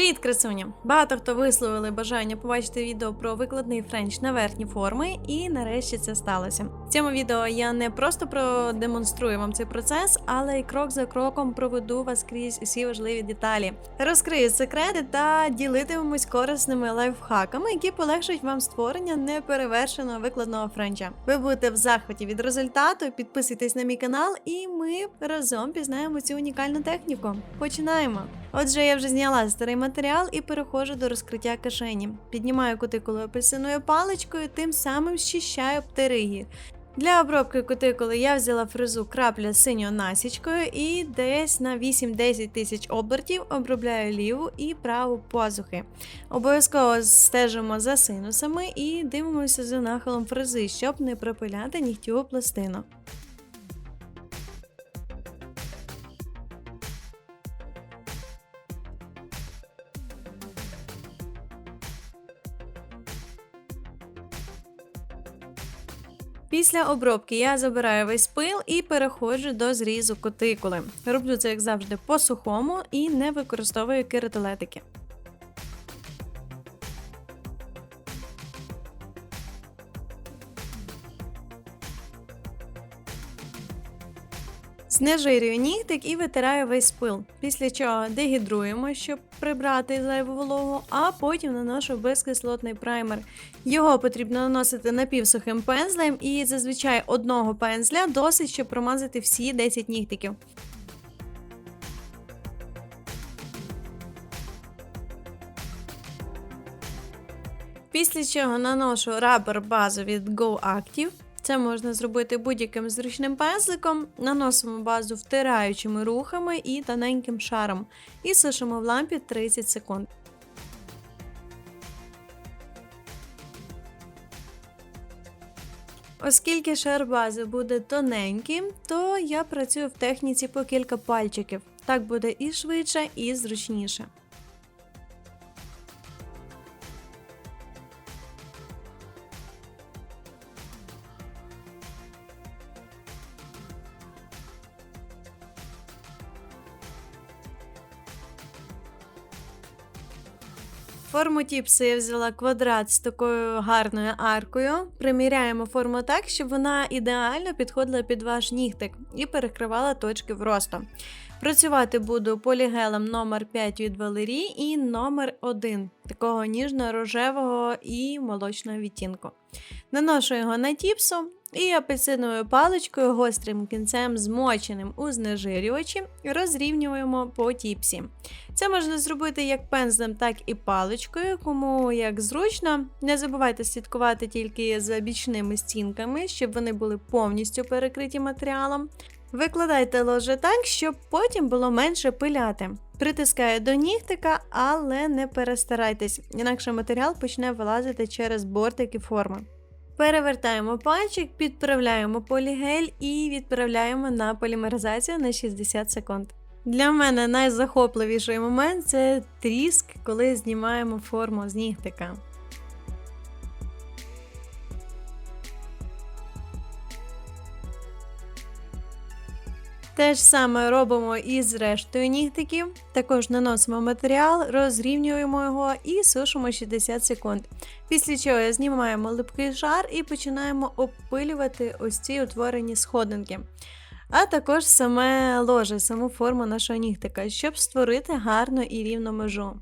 Привіт, красуня! Багато хто висловили бажання побачити відео про викладний френч на верхні форми, і нарешті це сталося. В цьому відео я не просто продемонструю вам цей процес, але й крок за кроком проведу вас крізь усі важливі деталі. Розкрию секрети та ділитимемось корисними лайфхаками, які полегшують вам створення неперевершеного викладного френча. Ви будете в захваті від результату. Підписуйтесь на мій канал, і ми разом пізнаємо цю унікальну техніку. Починаємо! Отже, я вже зняла старий матеріал і переходжу до розкриття кишені. Піднімаю кутикулу апельсиновою паличкою, тим самим щищаю птериги. Для обробки кутикули я взяла фрезу крапля з синьою насічкою і десь на 8-10 тисяч обертів обробляю ліву і праву пазухи. Обов'язково стежимо за синусами і дивимося за нахилом фрези, щоб не пропиляти нігтєву пластину. Після обробки я забираю весь пил і переходжу до зрізу кутикули. Роблю це, як завжди, по сухому і не використовую кератолетики. Знежирюю нігтик і витираю весь пил, після чого дегідруємо, щоб прибрати зайву вологу, а потім наношу безкислотний праймер. Його потрібно наносити напівсухим пензлем, і зазвичай одного пензля досить, щоб промазати всі 10 нігтиків. Після чого наношу рабер базу від Go Active. Це можна зробити будь-яким зручним пензликом, наносимо базу втираючими рухами і тоненьким шаром, і сушимо в лампі 30 секунд. Оскільки шар бази буде тоненьким, то я працюю в техніці по кілька пальчиків. Так буде і швидше, і зручніше. Форму тіпси я взяла квадрат з такою гарною аркою. Приміряємо форму так, щоб вона ідеально підходила під ваш нігтик і перекривала точки вросту. Працювати буду полігелем номер 5 від Валерії і номер 1 такого ніжно-рожевого і молочного відтінку. Наношу його на тіпсу і апельсиновою паличкою гострим кінцем, змоченим у знежирювачі, розрівнюємо по тіпсі. Це можна зробити як пензлем, так і паличкою, кому як зручно. Не забувайте слідкувати тільки за бічними стінками, щоб вони були повністю перекриті матеріалом. Викладайте ложе так, щоб потім було менше пиляти. Притискаю до нігтика, але не перестарайтесь, інакше матеріал почне вилазити через бортики форми. Перевертаємо пальчик, підправляємо полігель і відправляємо на полімеризацію на 60 секунд. Для мене найзахопливіший момент це тріск, коли знімаємо форму з нігтика. Те ж саме робимо і з рештою нігтиків. Також наносимо матеріал, розрівнюємо його і сушимо 60 секунд. Після чого знімаємо липкий шар і починаємо обпилювати ось ці утворені сходинки. А також саме ложе, саму форму нашого нігтика, щоб створити гарну і рівну межу.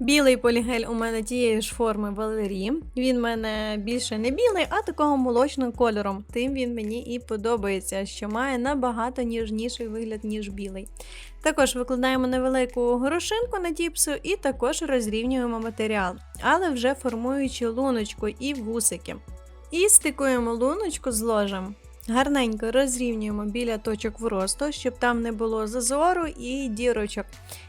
Білий полігель у мене тієї ж форми Валерії. Він в мене більше не білий, а такого молочним кольором. Тим він мені і подобається, що має набагато ніжніший вигляд, ніж білий. Також викладаємо невелику горошинку на тіпсу і також розрівнюємо матеріал, але вже формуючи луночку і вусики. І стикуємо луночку з ложем. Гарненько розрівнюємо біля точок вросту, щоб там не було зазору і дірочок.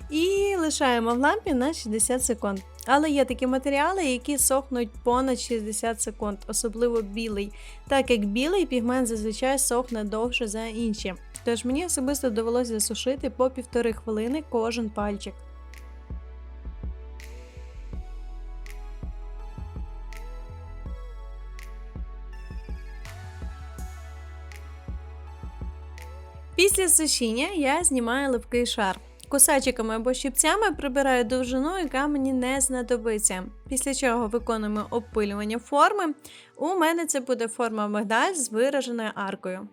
І лишаємо в лампі на 60 секунд. Але є такі матеріали, які сохнуть понад 60 секунд, особливо білий, так як білий пігмент зазвичай сохне довше за інші. Тож мені особисто довелося засушити по півтори хвилини кожен пальчик. Після сушіння я знімаю липкий шар. Кусачиками або щипцями прибираю довжину, яка мені не знадобиться. Після чого виконуємо обпилювання форми. У мене це буде форма мигдаль з вираженою аркою.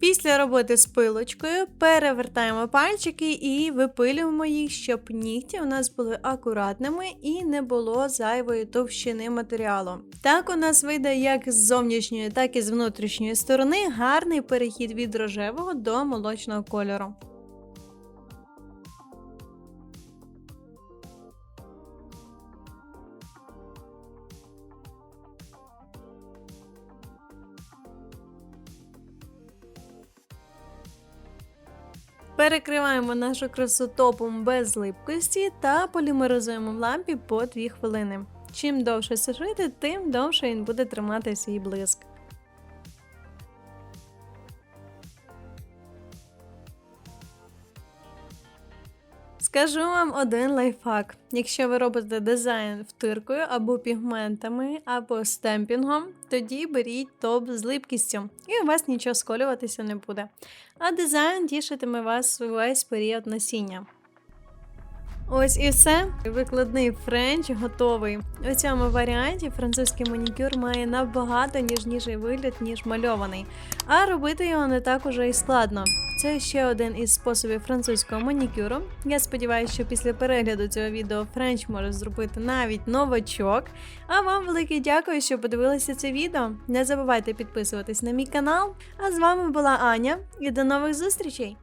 Після роботи з пилочкою перевертаємо пальчики і випилюємо їх, щоб нігті у нас були акуратними і не було зайвої товщини матеріалу. Так у нас вийде як з зовнішньої, так і з внутрішньої сторони гарний перехід від рожевого до молочного кольору. Перекриваємо нашу красу топом без липкості та полімеризуємо в лампі по 2 хвилини. Чим довше сушити, тим довше він буде тримати свій блиск. Скажу вам один лайфхак. Якщо ви робите дизайн втиркою або пігментами, або стемпінгом, тоді беріть топ з липкістю, і у вас нічого сколюватися не буде. А дизайн тішитиме вас весь період носіння. Ось і все. Викладний френч готовий. У цьому варіанті французький манікюр має набагато ніжніший вигляд, ніж мальований, а робити його не так уже і складно. Це ще один із способів французького манікюру. Я сподіваюся, що після перегляду цього відео френч може зробити навіть новачок. А вам велике дякую, що подивилися це відео. Не забувайте підписуватись на мій канал. А з вами була Аня і до нових зустрічей!